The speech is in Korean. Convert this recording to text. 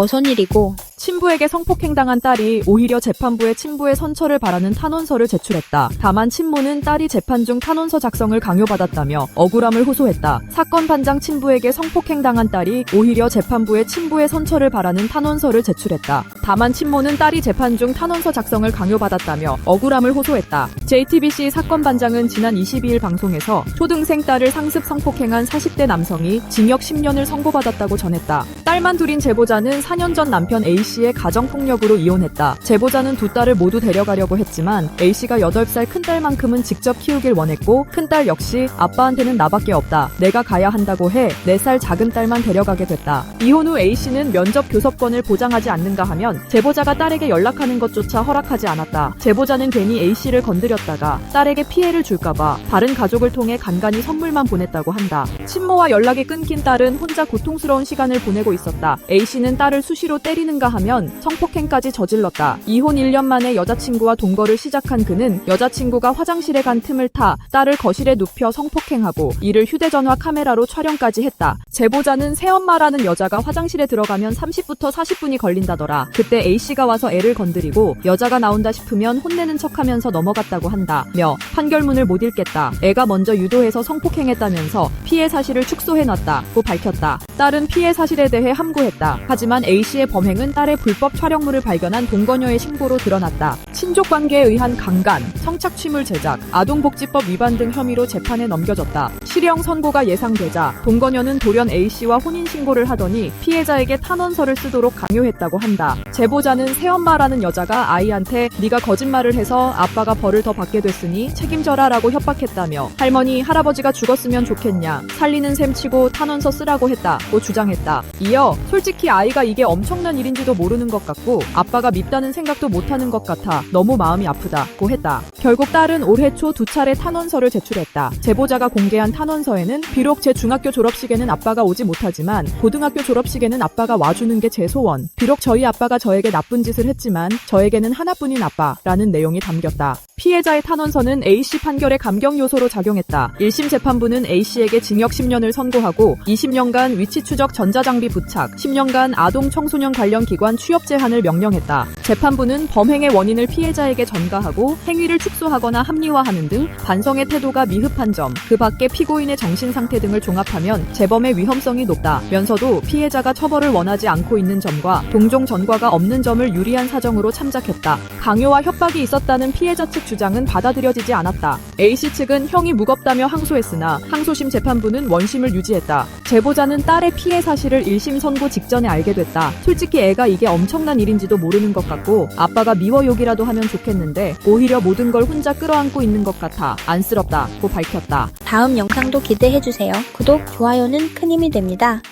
무슨 일이고? 친부에게 성폭행당한 딸이 오히려 재판부에 친부의 선처를 바라는 탄원서를 제출했다. 다만 친모는 딸이 재판 중 탄원서 작성을 강요받았다며 억울함을 호소했다. 사건 반장 친부에게 성폭행당한 딸이 오히려 재판부에 친부의 선처를 바라는 탄원서를 제출했다. 다만 친모는 딸이 재판 중 탄원서 작성을 강요받았다며 억울함을 호소했다. JTBC 사건 반장은 지난 22일 방송에서 초등생 딸을 상습 성폭행한 40대 남성이 징역 10년을 선고받았다고 전했다. 딸만 둘인 제보자는 4년 전 남편 A씨의 가정폭력으로 이혼했다. 제보자는 두 딸을 모두 데려가려고 했지만 A씨가 8살 큰딸만큼은 직접 키우길 원했고 큰딸 역시 아빠한테는 나밖에 없다. 내가 가야 한다고 해 4살 작은 딸만 데려가게 됐다. 이혼 후 A씨는 면접 교섭권을 보장하지 않는가 하면 제보자가 딸에게 연락하는 것조차 허락하지 않았다. 제보자는 괜히 A씨를 건드렸다가 딸에게 피해를 줄까봐 다른 가족을 통해 간간히 선물만 보냈다고 한다. 친모와 연락이 끊긴 딸은 혼자 고통스러운 시간을 보내고 있었다. A씨는 딸을 수시로 때리는가 하면 성폭행까지 저질렀다. 이혼 1년 만에 여자친구와 동거를 시작한 그는 여자친구가 화장실에 간 틈을 타 딸을 거실에 눕혀 성폭행하고 이를 휴대전화 카메라로 촬영까지 했다. 제보자는 새엄마라는 여자가 화장실에 들어가면 30부터 40분이 걸린다더라. 그때 A씨가 와서 애를 건드리고 여자가 나온다 싶으면 혼내는 척하면서 넘어갔다고 한다. 며 판결문을 못 읽겠다. 애가 먼저 유도해서 성폭행했다면서 피해 사실을 축소해놨다고 밝혔다. 딸은 피해 사실에 대해 함구했다. 하지만 A씨의 범행은 딸의 불법 촬영물을 발견한 동거녀의 신고로 드러났다. 친족 관계에 의한 강간, 성착취물 제작, 아동복지법 위반 등 혐의로 재판에 넘겨졌다. 실형 선고가 예상되자 동거녀는 돌연 A씨와 혼인신고를 하더니 피해자에게 탄원서를 쓰도록 강요했다고 한다. 제보자는 새엄마라는 여자가 아이한테 네가 거짓말을 해서 아빠가 벌을 더 받게 됐으니 책임져라 라고 협박했다며 할머니, 할아버지가 죽었으면 좋겠냐 살리는 셈 치고 탄원서 쓰라고 했다고 주장했다. 이어 솔직히 아이가 이게 엄청난 일인지도 모르는 것 같고 아빠가 밉다는 생각도 못하는 것 같아 너무 마음이 아프다고 했다. 결국 딸은 올해 초 두 차례 탄원서를 제출했다. 제보자가 공개한 탄원서에는 비록 제 중학교 졸업식에는 아빠가 오지 못하지만 고등학교 졸업식에는 아빠가 와주는 게 제 소원. 비록 저희 아빠가 저에게 나쁜 짓을 했지만 저에게는 하나뿐인 아빠라는 내용이 담겼다. 피해자의 탄원서는 A씨 판결에 감경 요소로 작용했다. 1심 재판부는 A씨에게 징역 10년을 선고하고 20년간 위치 추적 전자장비 부착, 10년간 아동 청소년 관련 기관 취업 제한을 명령했다. 재판부는 범행의 원인을 피해자에게 전가하고 행위를 축소하거나 합리화하는 등 반성의 태도가 미흡한 점, 그 밖에 피고인의 정신 상태 등을 종합하면 재범의 위험성이 높다 면서도 피해자가 처벌을 원하지 않고 있는 점과 동종 전과가 없는 점을 유리한 사정으로 참작했다. 강요와 협박이 있었다는 피해자 측 주장은 받아들여지지 않았다. A씨 측은 형이 무겁다며 항소했으나 항소심 재판부는 원심을 유지했다. 제보자는 딸의 피해 사실을 1심 선고 직전에 알게 됐다. 솔직히 애가 이게 엄청난 일인지도 모르는 것 같고 아빠가 미워 욕이라도 하면 좋겠는데 오히려 모든 걸 혼자 끌어안고 있는 것 같아 안쓰럽다고 밝혔다. 다음 영상도 기대해주세요. 구독, 좋아요는 큰 힘이 됩니다.